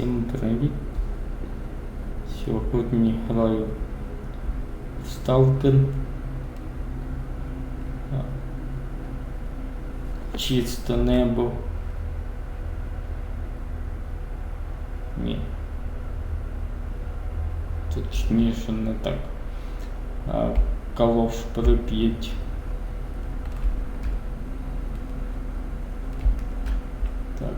Всім привіт! Сьогодні граю в. А, Чисте небо. Ні. Точніше не так. Калош Прип'ять. Так.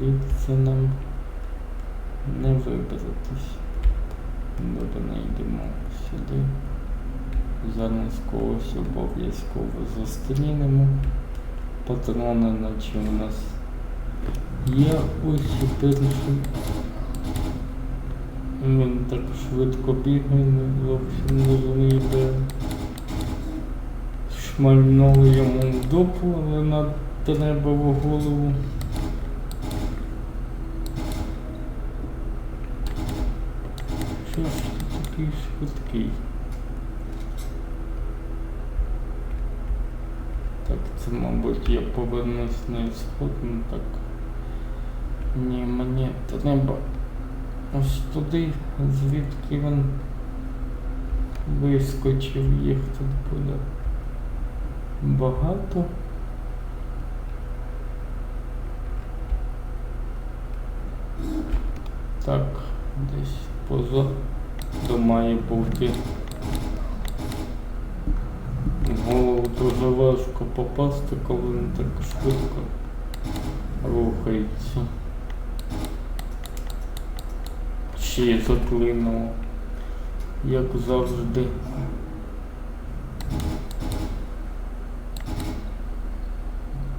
Звідси нам не вибратись. Добре, не йдемо сюди. Зараз когось обов'язково зустрінемо. Патрони наче у нас є ось перший. Він так швидко бігає, зовсім не розумію, де шмальнули йому в дупу, але треба в голову. Ти такий швидкий? Так, це, мабуть, я повернусь на ісход, ну так. Ні, мені треба ось туди, звідки він вискочив, їх тут буде багато. Так, десь поза до має бути. Голову дуже важко попасти, коли він так швидко рухається. Ще й заклинуло, як завжди.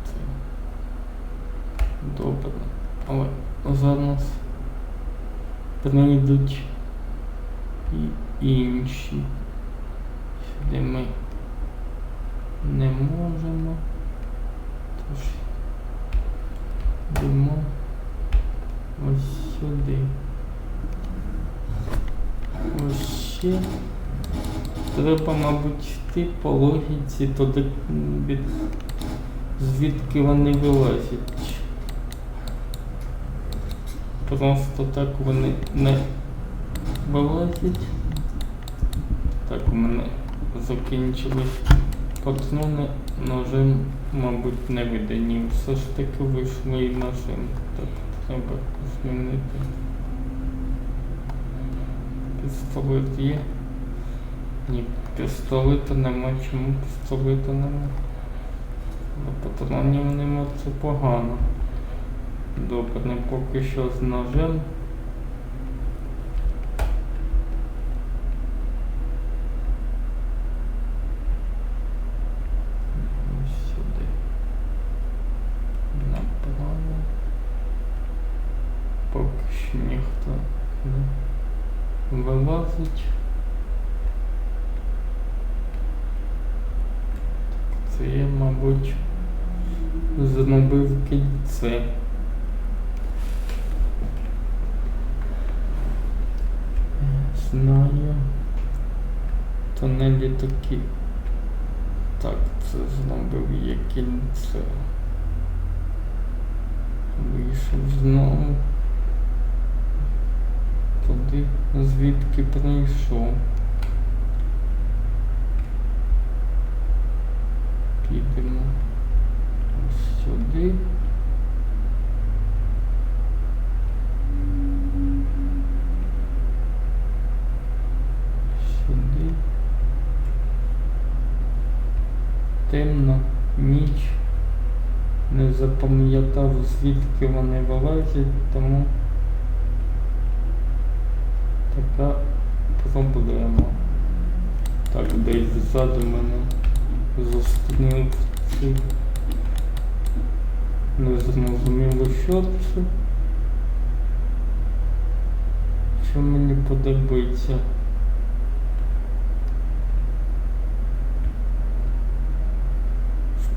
Це Добре. Але зараз прийдуть і інші. Сюди ми не можемо. Тож йдемо ось сюди. Ось ще. Треба, мабуть, йти по логіці туди, від... звідки вони вилазять. Просто так вони не вилазять. Так, у мене закінчились патрони, ножем, мабуть, не видані. Все ж таки вийшли і ножем. Так, треба змінити. Пістолет є. Ні, пістолета нема. Чому пістолета нема? Патронів нема, це погано. Добре, не поки що з ножем. Ось сюди. Направо. Поки що ніхто не вилазить. Це я, мабуть, знабив кільце. Знаю. Тунелі такі. Так, це є кільце. Вийшов знову. Туди, звідки прийшов. Підемо. Сюди. Темно, ніч. Не запам'ятав, звідки вони вилазять, тому така проблема. Так, десь ззаду мене зустрів цей. Не зрозуміло, що це. Що мені подобається.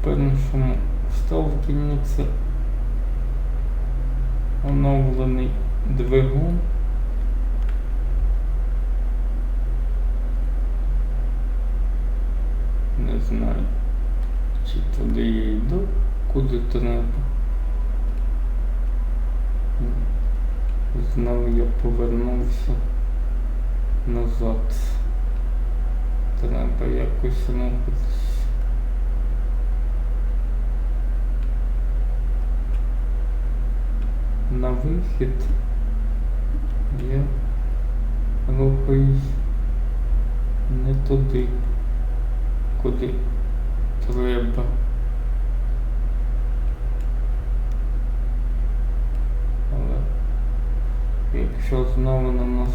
В першому сталкінні це оновлений двигун. Не знаю, чи туди я йду, куди треба. Знову я повернувся назад. Треба якось рухатись. На вихід я рухаюсь не туди, куди треба. Але якщо знову на нас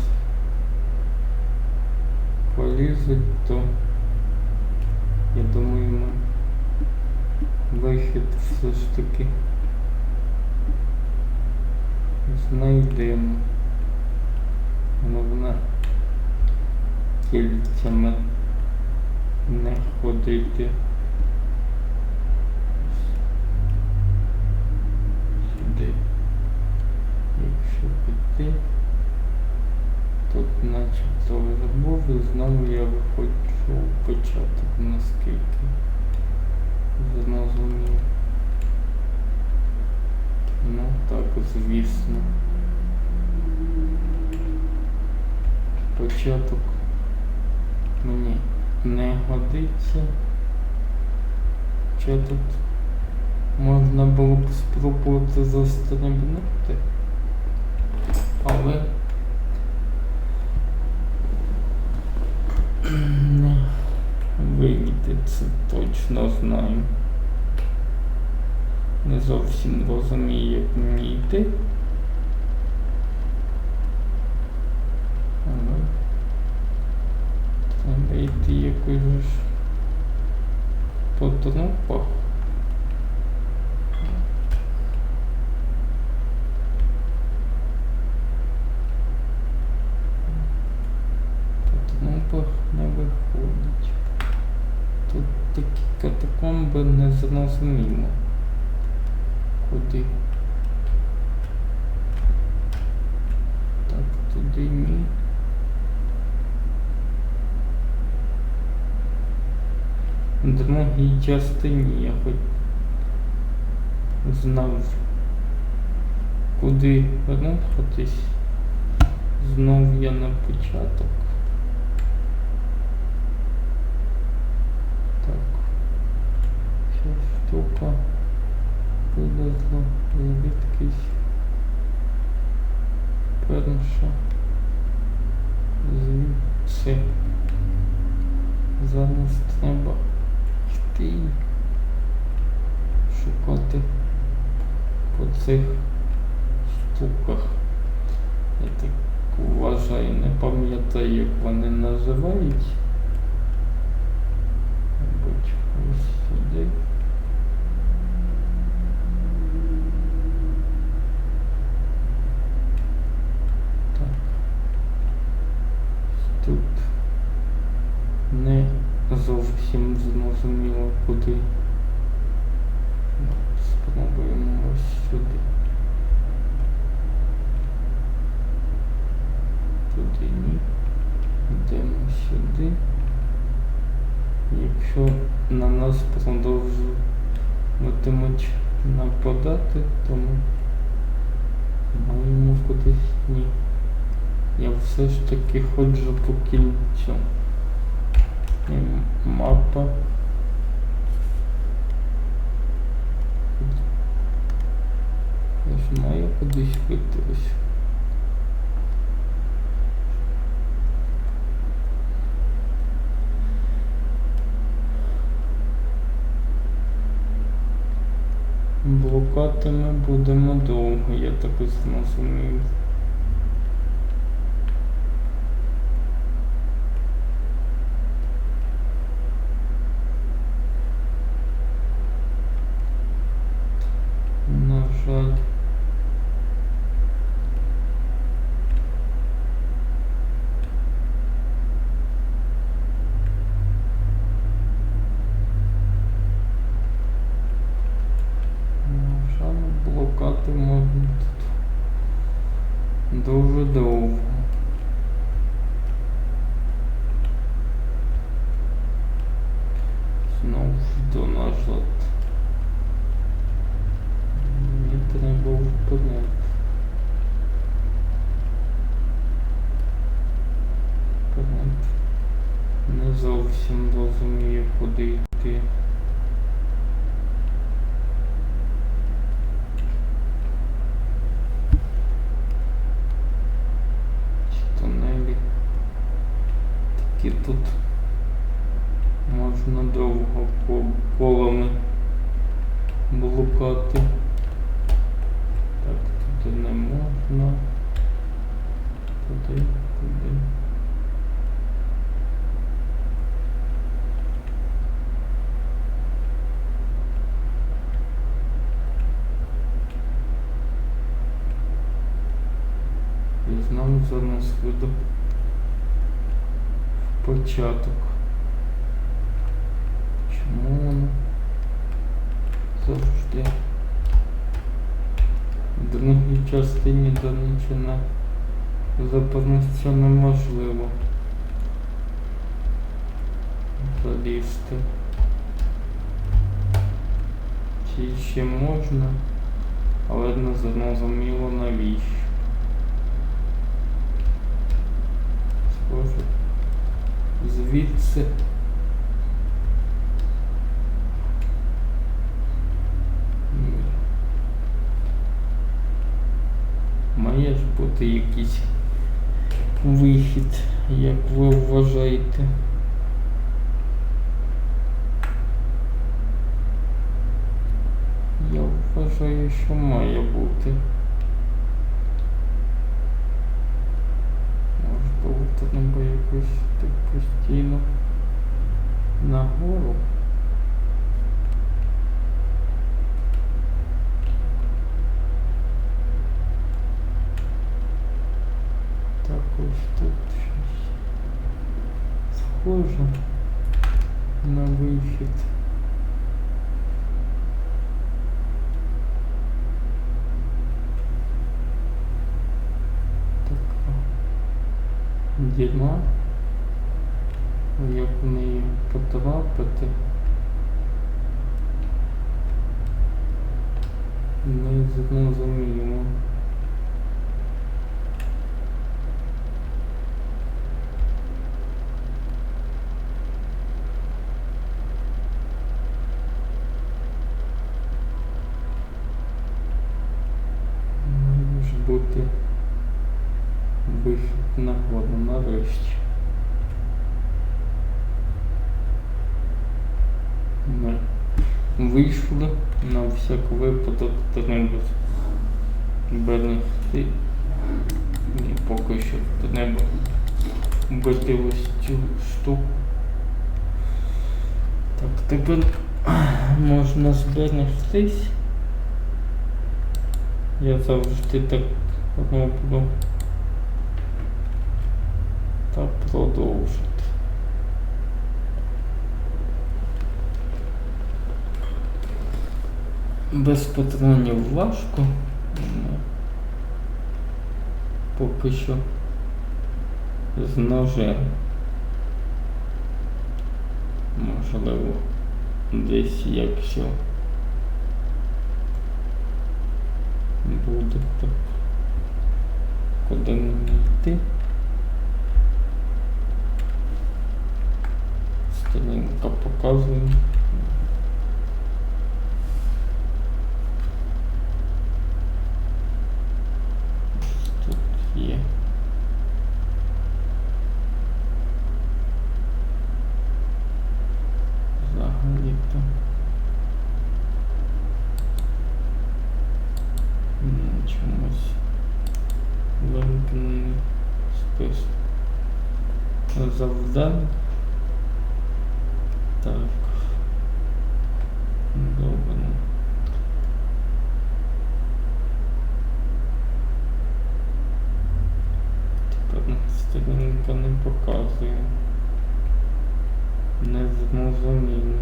полізуть, то я думаю, ми вихід все ж таки знайдемо. Головне кільцями не ходити. Сюди. Якщо піти, тут начебто вже був і знову я виходжу в початок наскільки зрозумів. Ну так, звісно. Початок мені не годиться. Що тут можна було б спробувати застрибнути, але не вийде, це точно знаю. Не зовсім мені йти. Але треба йти якось. По трупах не виходить. Тут такі катакомби не зрозуміло. Куди? Так, туди ні. Другій частині я хоч знав, куди рухатись. Знов я на початок. Так. Ця штука вилезла звідкись. Перша. Звідси. Зараз треба йти шукати по цих штуках. Я так вважаю, не пам'ятаю, як вони називають. Мабуть, ось сюди. Так. Тут не зовсім зрозуміло куди. Спробуємо ось сюди. Туди ні. Йдемо сюди. Якщо на нас продовжуватимуть нападати, то ми маємо кудись ні. Я все ж таки ходжу по кільцю. І мапа. Ж маю кудись вийти ось. Блукати ми будемо довго, я так ось зрозумів. На жаль. На жаль, блокати можна тут дуже довго. Знову йду назад. Мені треба вперед. Куди йти. Чи тунелі. Такі тут можна довго ко- колами блукати. Так, туди не можна. Туди. І знову за нас веду в початок. Чому воно завжди в другій частині Донеччина запевнитися неможливо залізти. Чи ще можна, але не зрозуміло навіщо. Схоже, звідси. Має ж бути якийсь вихід, як ви вважаєте. Я вважаю, що має бути. Можливо, треба якось так постійно нагору. Так ось тут щось схоже на вихід. Така діла. Як в неї потрапити? Не зрозуміло. Має ж бути вихід на воду нарешті. Ми вийшли на всяк випадок треба берегти. І поки що треба бити ось цю штуку. Так, тепер можна зберегтись. Я завжди так роблю. Та продовжити. Без патронів важко. Поки що з ножем. Можливо, десь якщо буде так. Куди мені йти? Сторінка показує. Тут є. Взагалі-то. М, Чомусь вимкнений список. Завдань. Так. Добре. Тепер сторінка не показує. Не зрозуміло.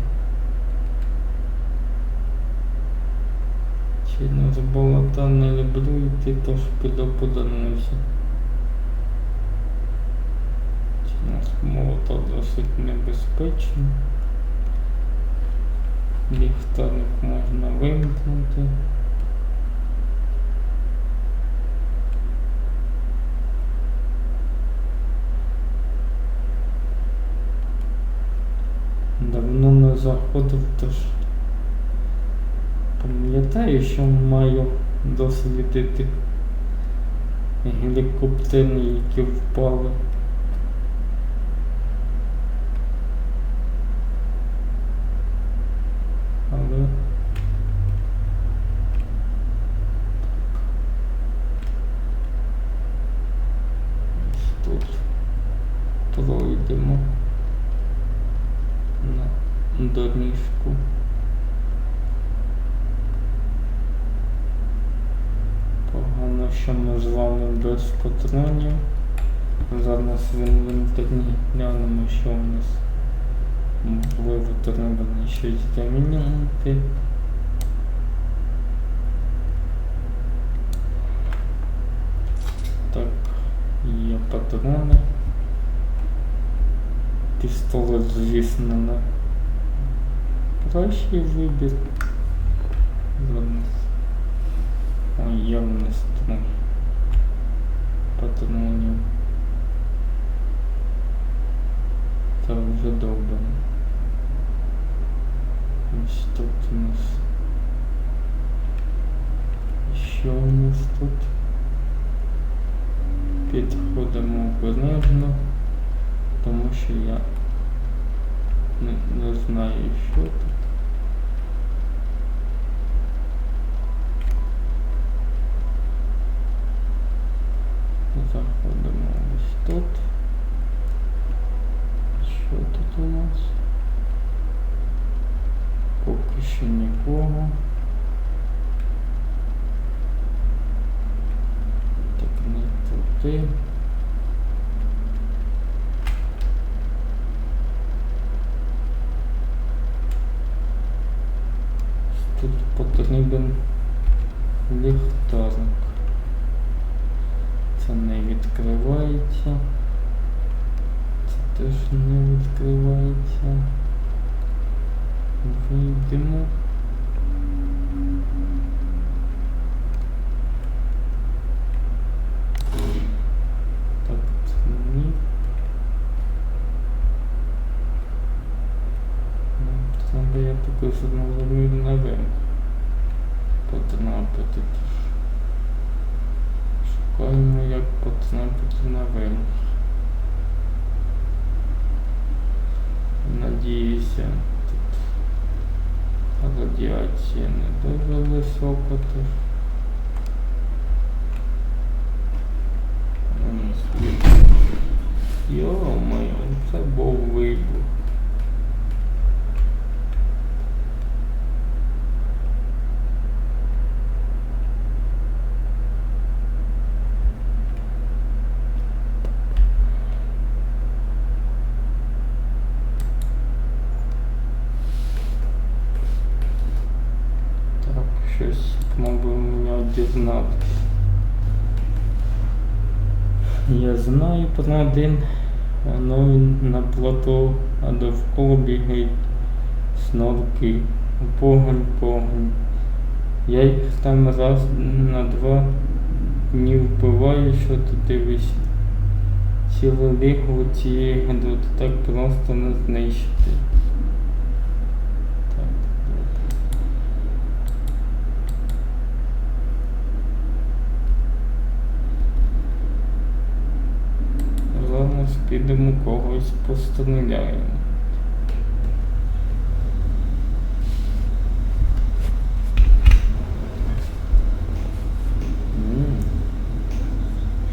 Чи не забула та не люблю йти, тож піду подануся. Чи нас молота досить небезпечно. Ліхтарик можна вимкнути. Давно не заходив, тож пам'ятаю, що маю дослідити гелікоптери, які впали. Але тут пройдемо на доріжку. що ми з вами без патронів. Зараз в інвентарі глянемо, що у нас можливо треба на щось замінити. Так, є патрони. Пістолет, звісно, не кращий вибір. Зараз. Ой, є в нас там патронів. Це вже добре. Ось тут у нас. Що у нас тут? Підходимо обережно, тому що я не, не знаю, що тут. Туди. Тут потрібен ліхтарик. Це не відкривається. Це теж не відкривається. Вийдемо. Так, це ні. Нам таки зрозумів наверх. Потрапити. Шукаємо, як потрапити наверх. Надіюся, тут радіація не дуже висока. М, світ. Йо-моє, це був вибух. Так, щось мог би дізнатися. Я знаю про один, але він на плато, а довкола бігають снорки. Погонь, погонь. Я їх там раз на два дні вбиваю, що ти дивишся. Ціле лігло цієї гадоти так просто не знищити. Так, добре. Підемо когось постріляємо.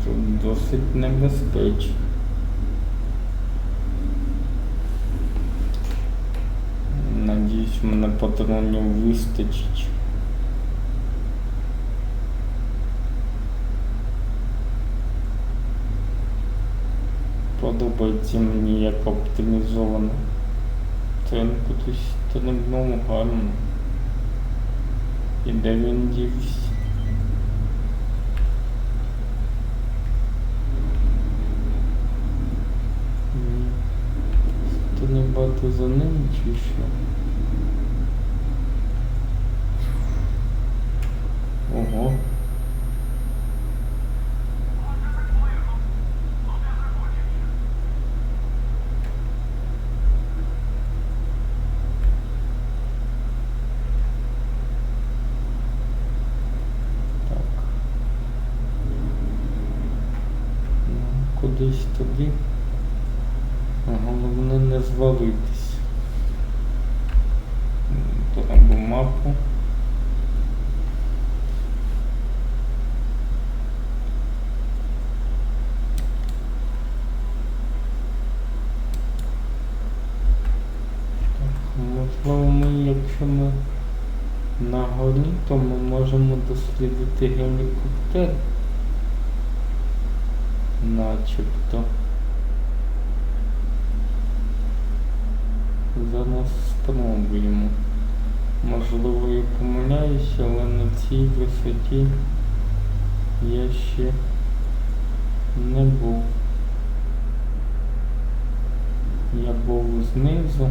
Тут досить небезпечно. Надіюсь, мене патронів вистачить. Подобається мені як оптимізовано. Трен кудись стрибнув гарно. І де він дівся? Ти не бати за ним чи що? Кудись туди. Головне не звалитись. Або мапу. Можливо, ми, якщо ми на горі, то ми можемо дослідити гелікоптер. Начебто. Зараз спробуємо. Можливо, я помиляюся, але на цій висоті я ще не був. Я був знизу.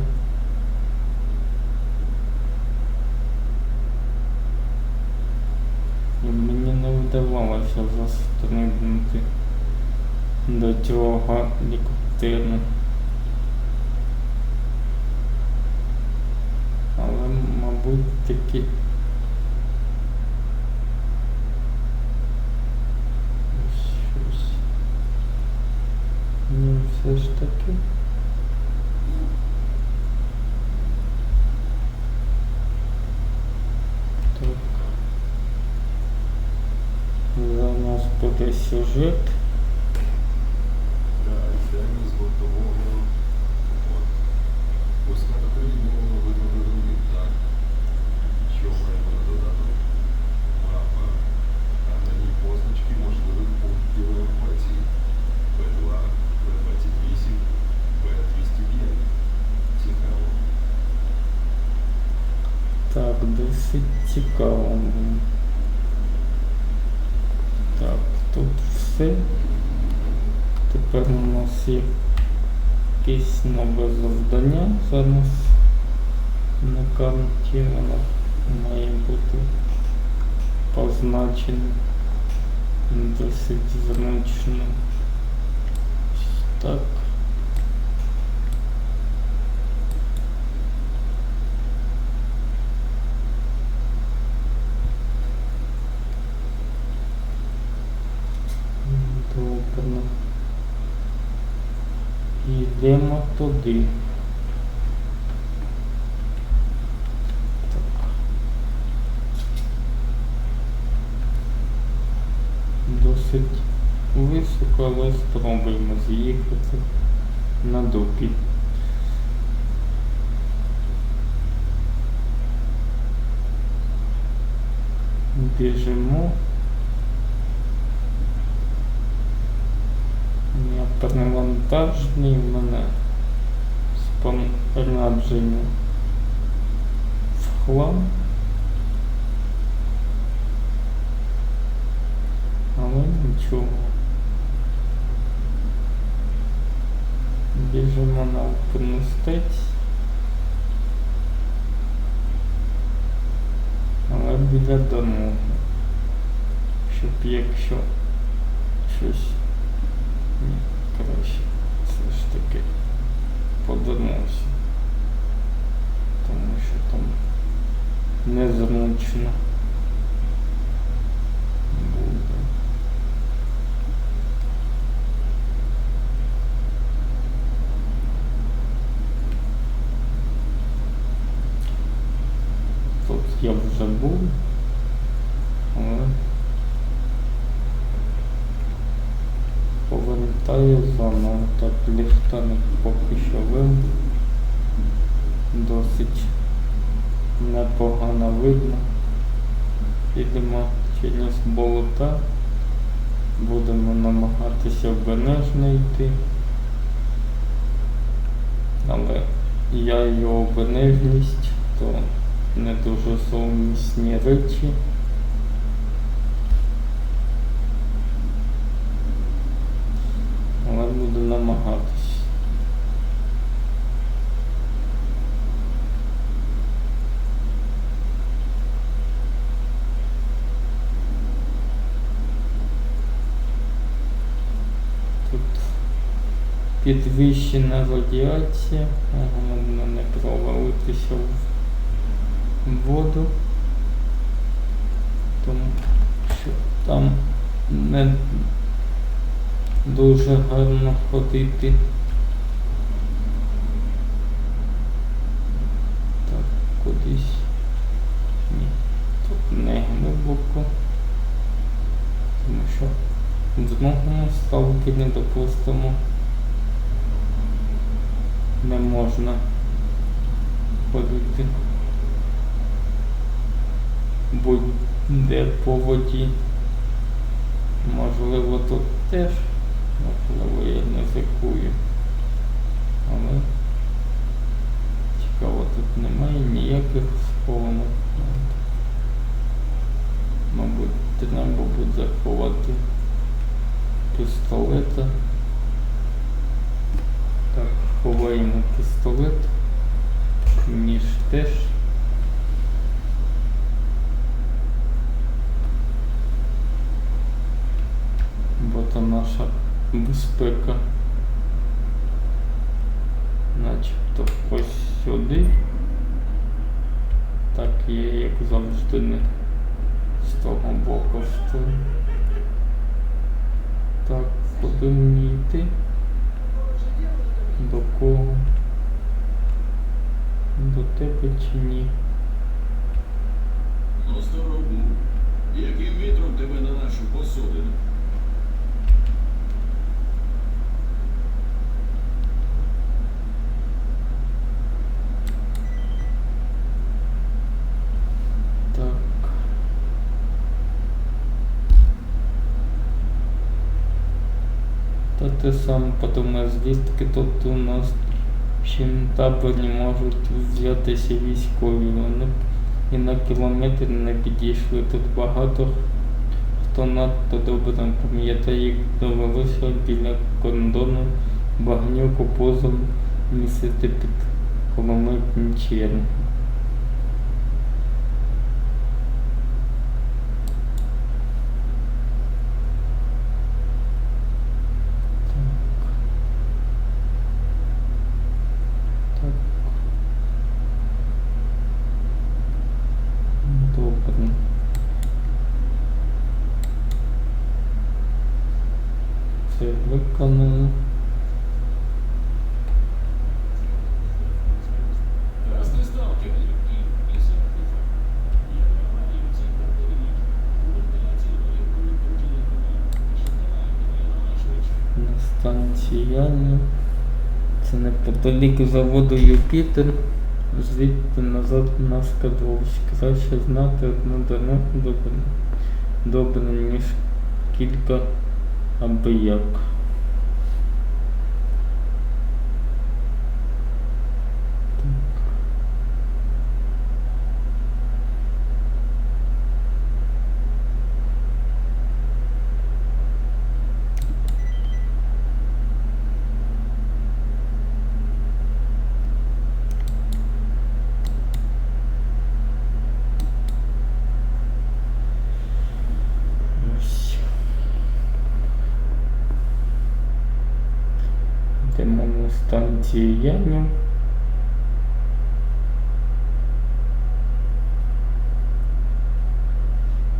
І мені не вдавалося застрибнути до цього лікоптера. Але, мабуть, таки щось. Ні, все ж таки. Так. Зараз буде сюжет. Так, це з бортового. От. Ось на потрібно видно другий так. Що маємо на додаток? Мапа. А на ній позначки можливих пунктів евакуації. Б2, Б28, Б205. Цікаво. Так, досить цікаво. Так, тут все. Тепер у нас є якесь нове завдання. Зараз на карті воно має бути позначене досить зручно. Так. Добре. Йдемо туди. Досить високо, але спробуємо з'їхати на дупі. Біжимо. Я в мене спонрадження в хлам. Але нічого. Біжимо на опинистець. Але біля дому. Щоб якщо щось ні, краще таки повернувся. Тому що там незручно буде. Тут я вже був, але повертаю заново. Так, ліхтарик поки що вив. Досить непогано видно. Підемо через болота. Будемо намагатися обережно. Але я його обережність, то не дуже сумісні речі. Але буду намагатись. Тут підвищена радіація, головне не провалитися в воду, тому що там не дуже гарно ходити. Так, кудись. Ні, тут не глибоко. Тому що з мого ставки не допустимо. Не можна ходити. Будь-де по воді. Можливо, тут теж, можливо, я не зикую. Але цікаво, тут немає ніяких схованок. Мабуть, треба буде заховати пістолета. Так, ховаємо пістолет. Ніж теж. Бо то наша безпека. Начебто ось сюди. Так я як завжди не з того боку стою. Так, куди мені йти? До кого? До тебе чи ні? Осторожно. Яким вітром тебе на нашу посудину? Так. Та ти сам подумай, звідки тут у нас в чим таборі можуть взятися військові. Вони і на кілометр не підійшли. Тут багато хто надто добре пам'ятає, як довелося біля кордону багнюку позом місити під кулеметні черги. Так. Добре. Це станції Яні. Це неподалік заводу Юпітер. Звідти назад на Скадовськ. Краще знати одну дорогу добре, добре ніж кілька аби як. Ось. Йдемо на станцію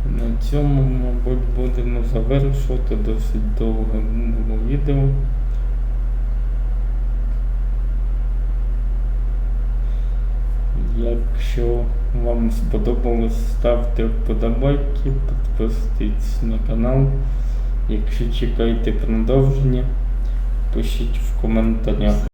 На цьому, мабуть, будемо завершувати досить довге було відео. Якщо вам сподобалось, ставте вподобайки, підписуйтесь на канал. Якщо чекаєте продовження, пишіть в коментарях.